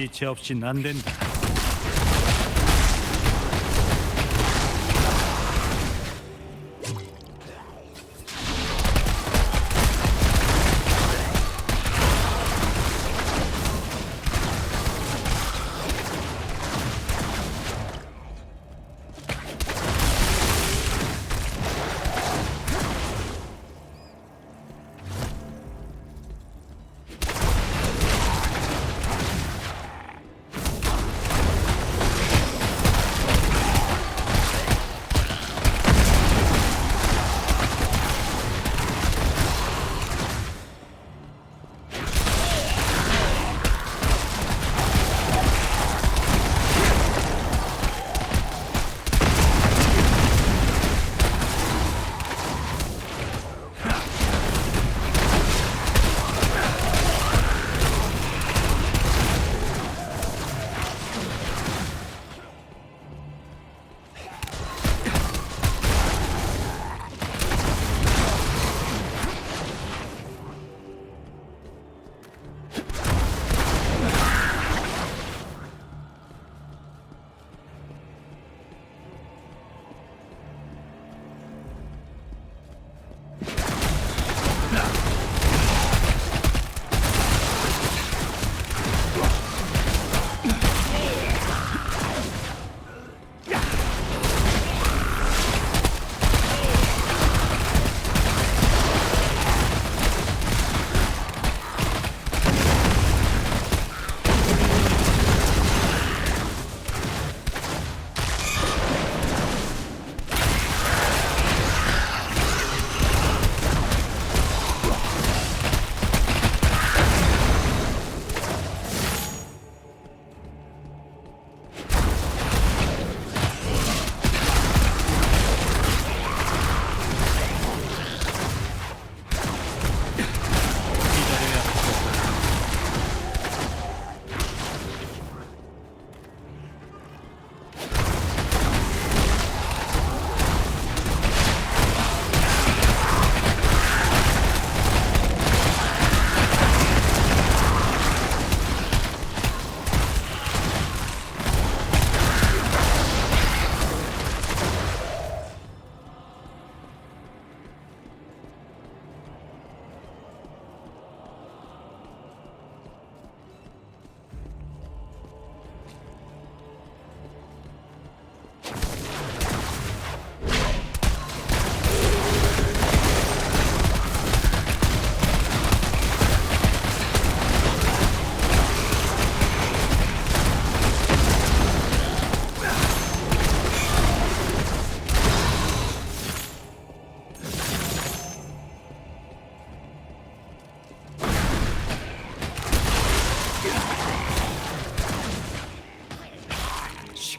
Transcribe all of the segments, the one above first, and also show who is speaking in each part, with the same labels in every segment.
Speaker 1: 지체 없인 안 된다.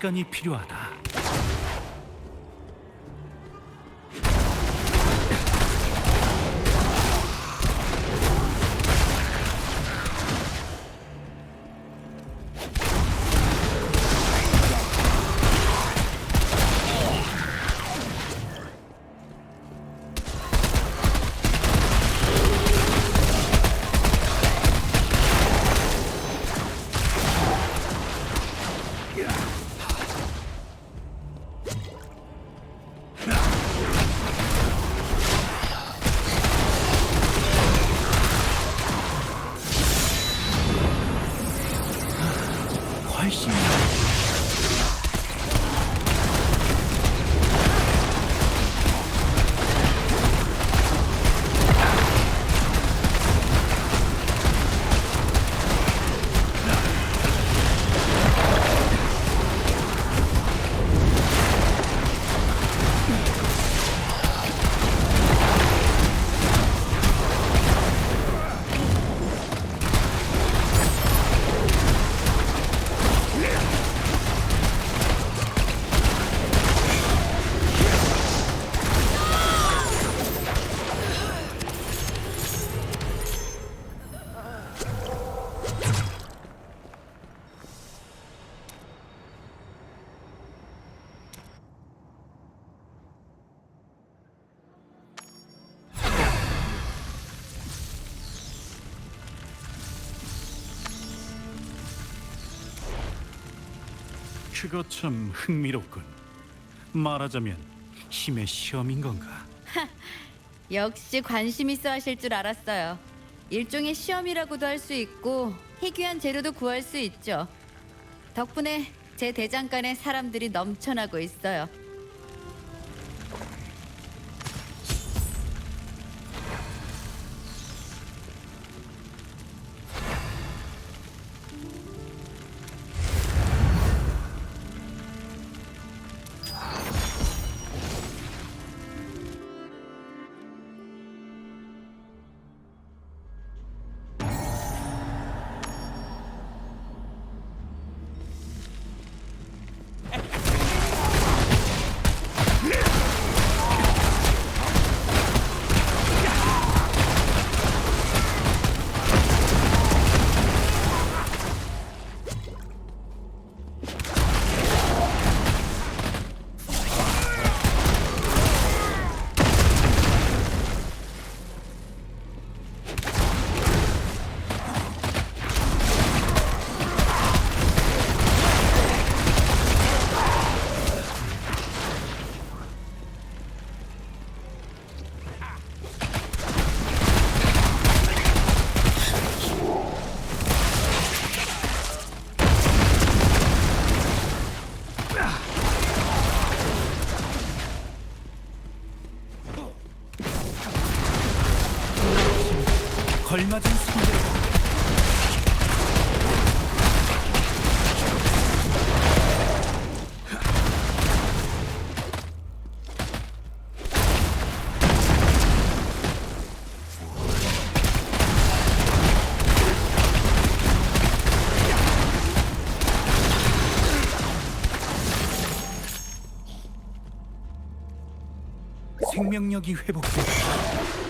Speaker 1: 시간이 필요하다. 그거 참 흥미롭군. 말하자면 힘의 시험인 건가?
Speaker 2: 역시 관심 있어 하실 줄 알았어요. 일종의 시험이라고도 할 수 있고 희귀한 재료도 구할 수 있죠. 덕분에 제 대장간에 사람들이 넘쳐나고 있어요. 걸맞은 상대. 생명력이 회복돼. 시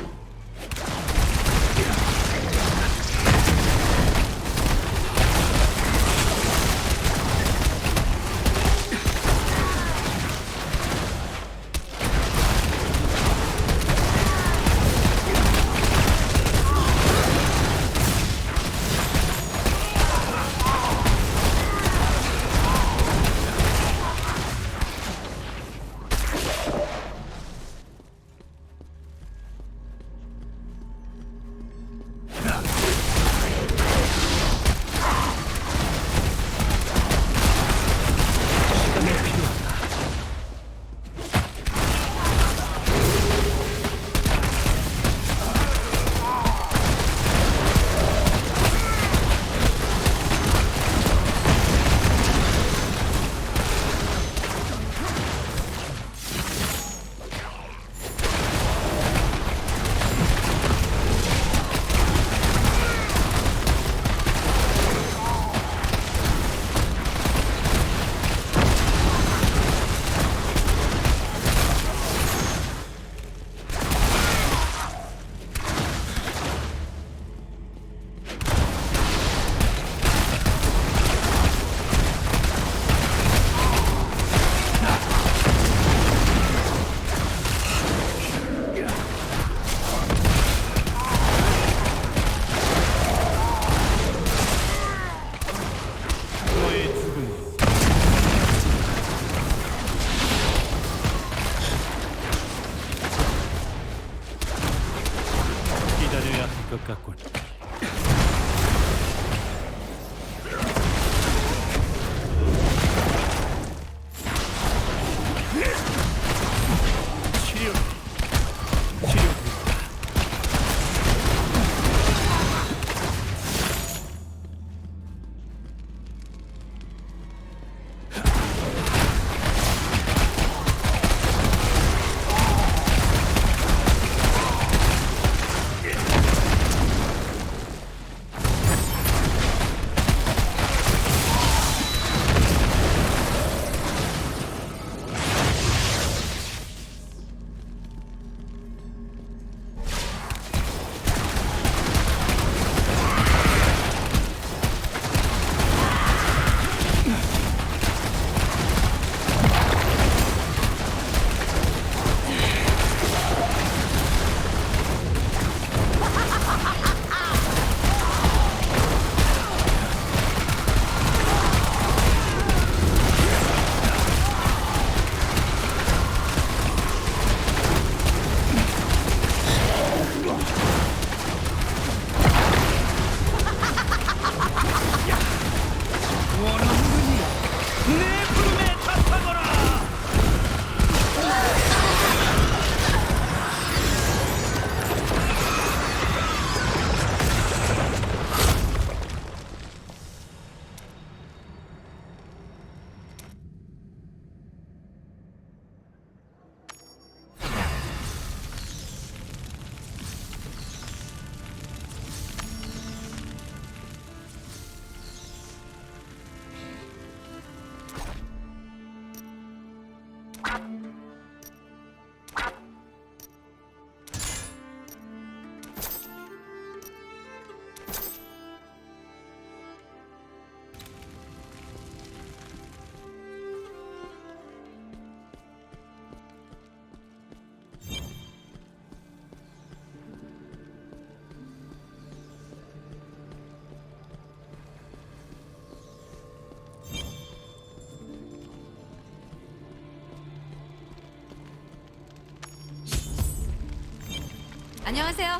Speaker 2: 안녕하세요.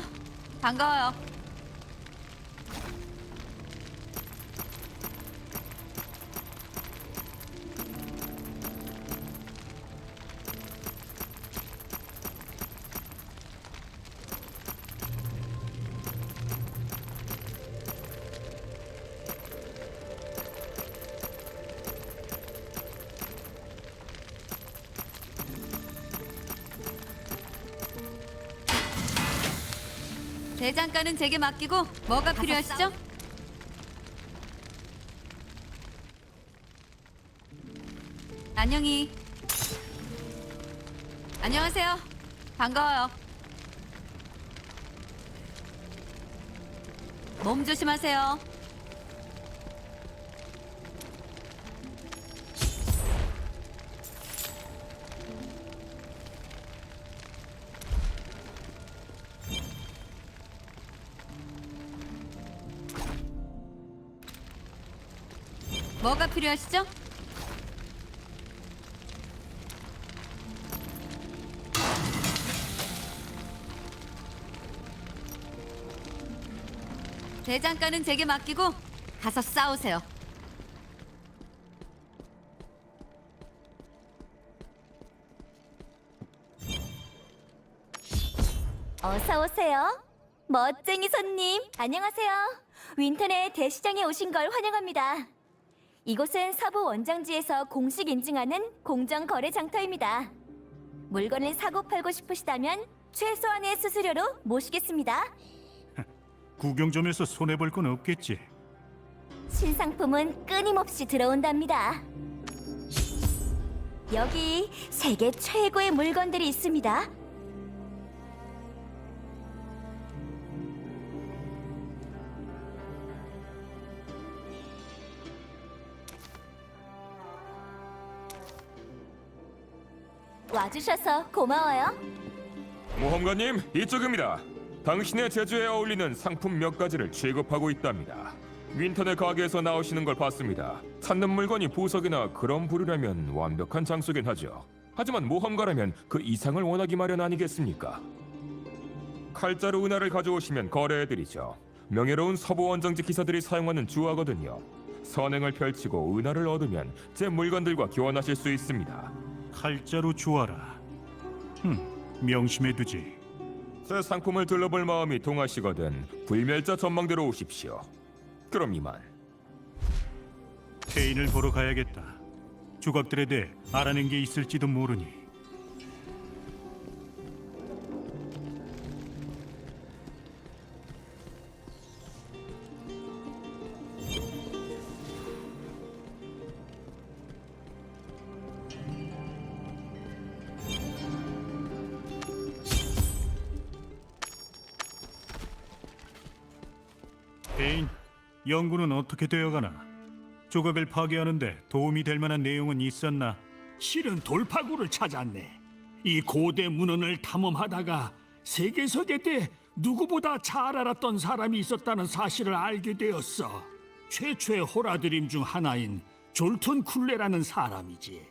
Speaker 2: 반가워요. 대장간은 제게 맡기고 뭐가 필요하시죠? 안녕히. 안녕하세요. 반가워요. 몸 조심하세요. 뭐가 필요하시죠? 대장간은 제게 맡기고 가서 싸우세요.
Speaker 3: 어서 오세요. 멋쟁이 손님, 안녕하세요. 윈턴의 대시장에 오신 걸 환영합니다. 이곳은 서부 원정지에서 공식 인증하는 공정 거래 장터입니다. 물건을 사고 팔고 싶으시다면 최소한의 수수료로 모시겠습니다.
Speaker 1: 구경점에서 손해 볼 건 없겠지.
Speaker 3: 신상품은 끊임없이 들어온답니다. 여기 세계 최고의 물건들이 있습니다. 와주셔서 고마워요.
Speaker 4: 모험가님 이쪽입니다. 당신의 제주에 어울리는 상품 몇 가지를 취급하고 있답니다. 윈턴의 가게에서 나오시는 걸 봤습니다. 찾는 물건이 보석이나 그런 부류라면 완벽한 장소긴 하죠. 하지만 모험가라면 그 이상을 원하기 마련 아니겠습니까? 칼자루 은하를 가져오시면 거래해드리죠. 명예로운 서부 원정지 기사들이 사용하는 주화거든요. 선행을 펼치고 은하를 얻으면 제 물건들과 교환하실 수 있습니다.
Speaker 1: 칼자루 주어라. 흠, 명심해 두지.
Speaker 4: 새 상품을 둘러볼 마음이 동하시거든 불멸자 전망대로 오십시오. 그럼 이만.
Speaker 1: 케인을 보러 가야겠다. 조각들에 대해 알아낸 게 있을지도 모르니. 연구는 어떻게 되어가나? 조각을 파괴하는데 도움이 될 만한 내용은 있었나?
Speaker 5: 실은 돌파구를 찾았네. 이 고대 문헌을 탐험하다가 세계석에 대해 누구보다 잘 알았던 사람이 있었다는 사실을 알게 되었어. 최초의 호라드림 중 하나인 졸튼 쿨레라는 사람이지.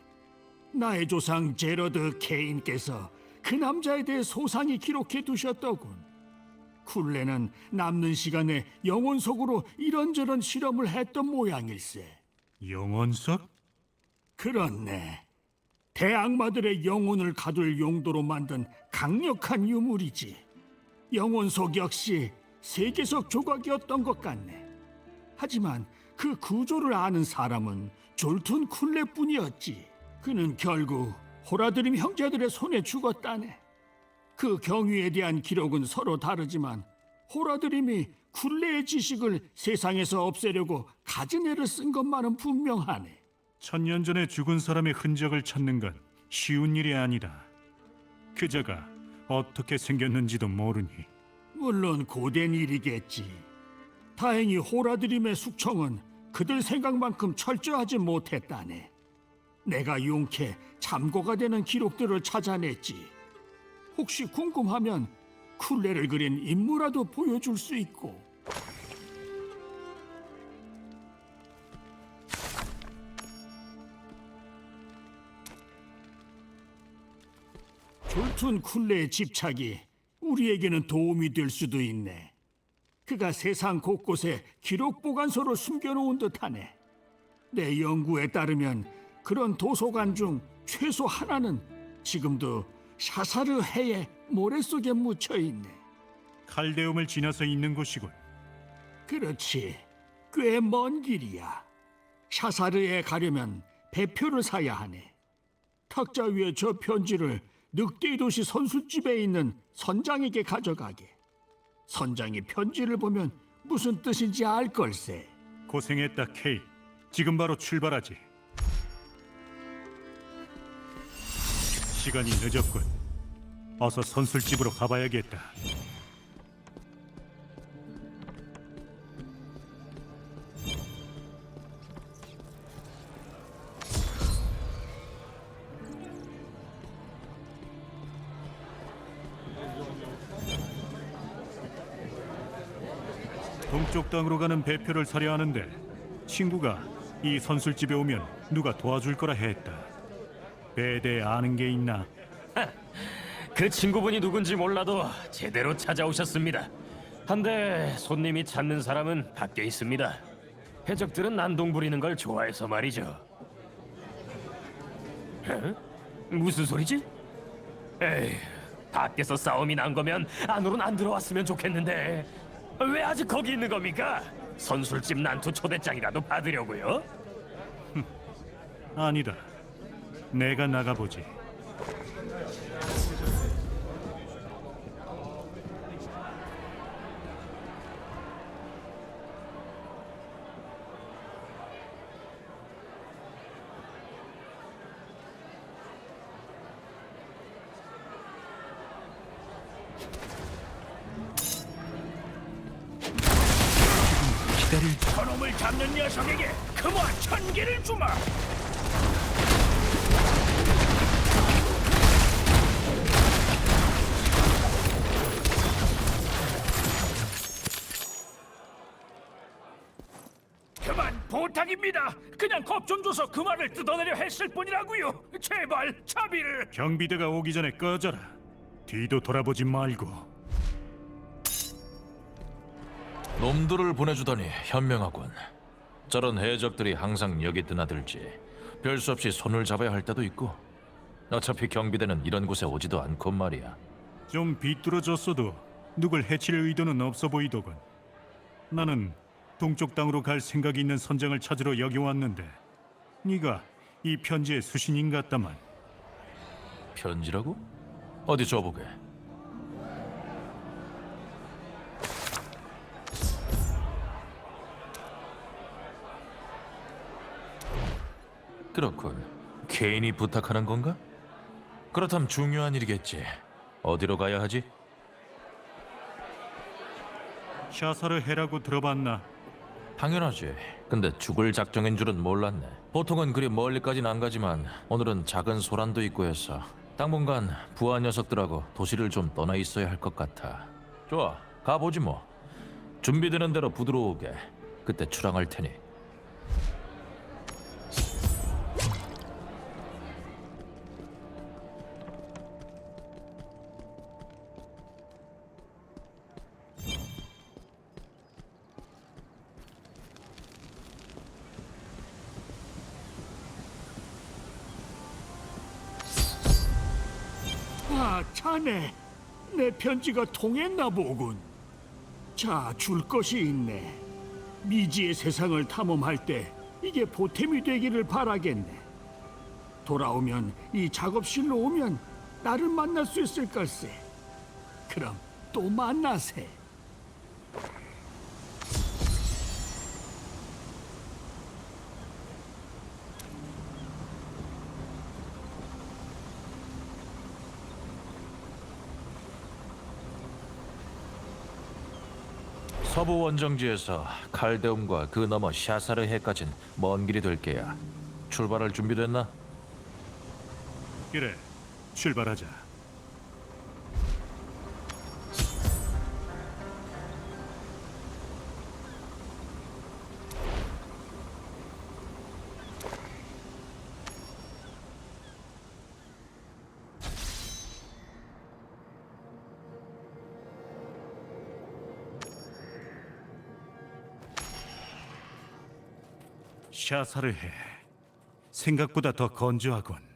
Speaker 5: 나의 조상 제러드 케인께서 그 남자에 대해 소상히 기록해 두셨더군. 쿨레는 남는 시간에 영혼 속으로 이런저런 실험을 했던 모양일세.
Speaker 1: 영원석?
Speaker 5: 그렇네. 대악마들의 영혼을 가둘 용도로 만든 강력한 유물이지. 영혼속 역시 세계석 조각이었던 것 같네. 하지만 그 구조를 아는 사람은 졸툰 쿨레뿐이었지. 그는 결국 호라드림 형제들의 손에 죽었다네. 그 경위에 대한 기록은 서로 다르지만 호라드림이 쿨레의 지식을 세상에서 없애려고 가진 애를 쓴 것만은 분명하네.
Speaker 1: 천년 전에 죽은 사람의 흔적을 찾는 건 쉬운 일이 아니다. 그자가 어떻게 생겼는지도 모르니
Speaker 5: 물론 고된 일이겠지. 다행히 호라드림의 숙청은 그들 생각만큼 철저하지 못했다네. 내가 용케 참고가 되는 기록들을 찾아냈지. 혹시 궁금하면 쿨레를 그린 인물라도 보여줄 수 있고. 졸툰 쿨레의 집착이 우리에게는 도움이 될 수도 있네. 그가 세상 곳곳에 기록 보관소를 숨겨놓은 듯하네. 내 연구에 따르면 그런 도서관 중 최소 하나는 지금도 샤사르 해의 모래 속에 묻혀 있네.
Speaker 1: 칼데움을 지나서 있는 곳이군.
Speaker 5: 그렇지. 꽤 먼 길이야. 샤사르에 가려면 배표를 사야 하네. 탁자 위에 저 편지를 늑대 도시 선술집에 있는 선장에게 가져가게. 선장이 편지를 보면 무슨 뜻인지 알 걸세.
Speaker 1: 고생했다, 케이. 지금 바로 출발하지. 시간이 늦었군. 어서 선술집으로 가봐야겠다. 동쪽 땅으로 가는 배표를 사려 하는데 친구가 이 선술집에 오면 누가 도와줄 거라 했다. 배에 대해 아는 게 있나?
Speaker 6: 그 친구분이 누군지 몰라도 제대로 찾아오셨습니다. 한데 손님이 찾는 사람은 밖에 있습니다. 해적들은 난동 부리는 걸 좋아해서 말이죠. 에? 무슨 소리지? 에이, 밖에서 싸움이 난 거면 안으로는 안 들어왔으면 좋겠는데 왜 아직 거기 있는 겁니까? 선술집 난투 초대장이라도 받으려고요?
Speaker 1: 아니다. 내가 나가보지.
Speaker 5: 저놈을 잡는 녀석에게 금화 천 개를 주마. 부탁입니다. 그냥 겁 좀 줘서 그 말을 뜯어내려 했을 뿐이라고요. 제발 자비를.
Speaker 1: 경비대가 오기 전에 꺼져라. 뒤도 돌아보지 말고.
Speaker 7: 놈들을 보내주다니 현명하군. 저런 해적들이 항상 여기 드나들지 별수 없이 손을 잡아야 할 때도 있고 어차피 경비대는 이런 곳에 오지도 않고 말이야.
Speaker 1: 좀 비뚤어졌어도 누굴 해칠 의도는 없어 보이더군. 나는 동쪽 땅으로 갈 생각이 있는 선장을 찾으러 여기 왔는데 네가 이 편지의 수신인 같다만
Speaker 7: 편지라고? 어디 줘보게. 그렇군. 개인이 부탁하는 건가? 그렇다면 중요한 일이겠지. 어디로 가야 하지?
Speaker 1: 샤사르 해라고 들어봤나?
Speaker 7: 당연하지. 근데 죽을 작정인 줄은 몰랐네. 보통은 그리 멀리까진 안 가지만 오늘은 작은 소란도 있고 해서 당분간 부하 녀석들하고 도시를 좀 떠나 있어야 할 것 같아. 좋아, 가보지 뭐. 준비되는 대로 부드러우게. 그때 출항할 테니.
Speaker 5: 아, 자네. 내 편지가 통했나 보군. 자, 줄 것이 있네. 미지의 세상을 탐험할 때 이게 보탬이 되기를 바라겠네. 돌아오면 이 작업실로 오면 나를 만날 수 있을 걸세. 그럼 또 만나세.
Speaker 7: 서부 원정지에서 칼데움과 그 너머 샤사르 해까진 먼 길이 될 게야. 출발할 준비됐나?
Speaker 1: 그래, 출발하자. 샤사를 해. 생각보다 더 건조하군.